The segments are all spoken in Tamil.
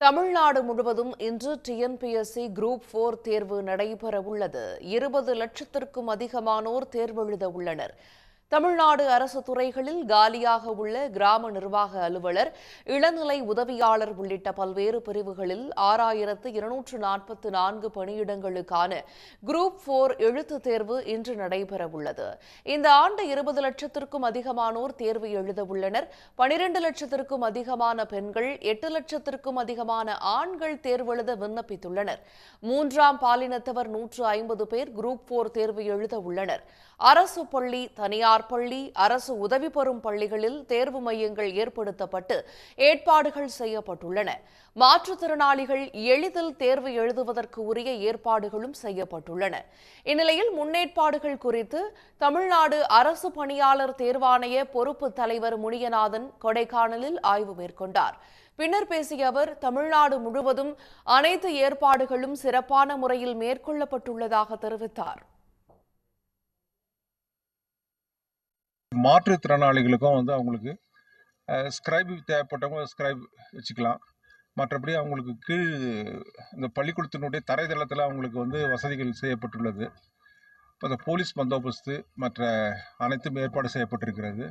தமிழ்நாடு முழுவதும் இன்று டிஎன்பிஎஸ்சி குரூப் போர் தேர்வு நடைபெறவுள்ளது. இருபது லட்சத்திற்கும் அதிகமானோர் தேர்வெழுத உள்ளனர். தமிழ்நாடு அரசு துறைகளில் காலியாக உள்ள கிராம நிர்வாக அலுவலர் இளநிலை உதவியாளர் உள்ளிட்ட பல்வேறு பிரிவுகளில் ஆறாயிரத்து இருநூற்று நாற்பத்து நான்கு பணியிடங்களுக்கான குரூப் போர் எழுத்துத் தேர்வு இன்று நடைபெறவுள்ளது. இந்த ஆண்டு இருபது லட்சத்திற்கும் அதிகமானோர் தேர்வு எழுத உள்ளனர். பனிரெண்டு லட்சத்திற்கும் அதிகமான பெண்கள் எட்டு லட்சத்திற்கும் அதிகமான ஆண்கள் தேர்வெழுத விண்ணப்பித்துள்ளனர். மூன்றாம் பாலினத்தவர் நூற்று ஐம்பது பேர் குரூப் போர் தேர்வு எழுத உள்ளனர். அரசு பள்ளி தனியார் தனியார் பள்ளி அரசு உதவி பெறும் பள்ளிகளில் தேர்வு மையங்கள் ஏற்படுத்தப்பட்டு ஏற்பாடுகள் செய்யப்பட்டுள்ளன. மாற்றுத்திறனாளிகள் எளிதில் தேர்வு எழுதுவதற்கு உரிய ஏற்பாடுகளும் செய்யப்பட்டுள்ளன. இந்நிலையில் முன்னேற்பாடுகள் குறித்து தமிழ்நாடு அரசு பணியாளர் தேர்வாணைய பொறுப்பு தலைவர் முனியநாதன் கொடைக்கானலில் ஆய்வு மேற்கொண்டார். பின்னர் பேசிய அவர் தமிழ்நாடு முழுவதும் அனைத்து ஏற்பாடுகளும் சிறப்பான முறையில் மேற்கொள்ளப்பட்டுள்ளதாக தெரிவித்தார். மாற்றுத்திறனாளிகளுக்கும் வந்து அவங்களுக்கு ஸ்கிரைப் தேவைப்பட்டவங்க ஸ்கிரைப் வச்சுக்கலாம். மற்றபடி அவங்களுக்கு கீழ் இந்த பள்ளிக்கூடத்தினுடைய தரைதளத்தில் அவங்களுக்கு வந்து வசதிகள் செய்யப்பட்டுள்ளது. இப்போ இந்த போலீஸ் பந்தோபஸ்து மற்ற அனைத்தும் ஏற்பாடு செய்யப்பட்டிருக்கிறது.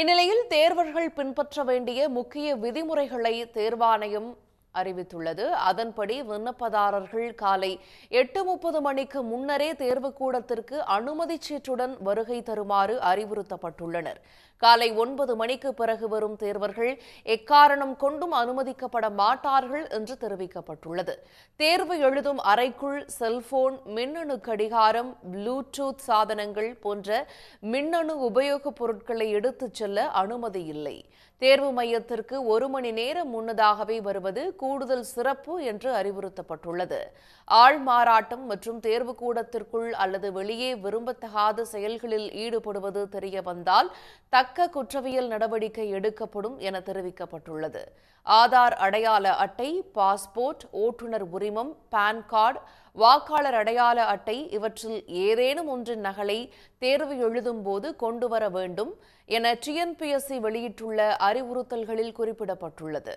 இந்நிலையில் தேர்வர்கள் பின்பற்ற வேண்டிய முக்கிய விதிமுறைகளை தேர்வாணையம் அறிவித்துள்ளது. அதன்படி விண்ணப்பதாரர்கள் காலை எட்டு முப்பது மணிக்கு முன்னரே தேர்வுக்கூடத்திற்கு அனுமதி சீட்டுடன் வருகை தருமாறு அறிவுறுத்தப்பட்டுள்ளனர். காலை ஒன்பது மணிக்கு பிறகு வரும் தேர்வர்கள் எக்காரணம் கொண்டும் அனுமதிக்கப்பட மாட்டார்கள் என்று தெரிவிக்கப்பட்டுள்ளது. தேர்வு எழுதும் அறைக்குள் செல்போன் மின்னணு கடிகாரம் ப்ளூடூத் சாதனங்கள் போன்ற மின்னணு உபயோகப் பொருட்களை எடுத்துச் செல்ல அனுமதி இல்லை. தேர்வு மையத்திற்கு ஒரு மணி நேரம் முன்னதாகவே வருவது கூடுதல் சிறப்பு என்று அறிவுறுத்தப்பட்டுள்ளது. ஆள் மாறாட்டம் மற்றும் தேர்வு கூடத்திற்குள் அல்லது வெளியே விரும்பத்தகாத செயல்களில் ஈடுபடுவது தெரிய வந்தால் தக்க குற்றவியல் நடவடிக்கை எடுக்கப்படும் என தெரிவிக்கப்பட்டுள்ளது. ஆதார் அடையாள அட்டை பாஸ்போர்ட் ஓட்டுநர் உரிமம் பான் கார்டு வாக்காளர் அடையாள அட்டை இவற்றில் ஏதேனும் ஒன்றின் நகலை தேர்வு எழுதும் போது கொண்டு வர வேண்டும் என டிஎன்பிஎஸ்சி வெளியிட்டுள்ள அறிவுறுத்தல்களில் குறிப்பிடப்பட்டுள்ளது.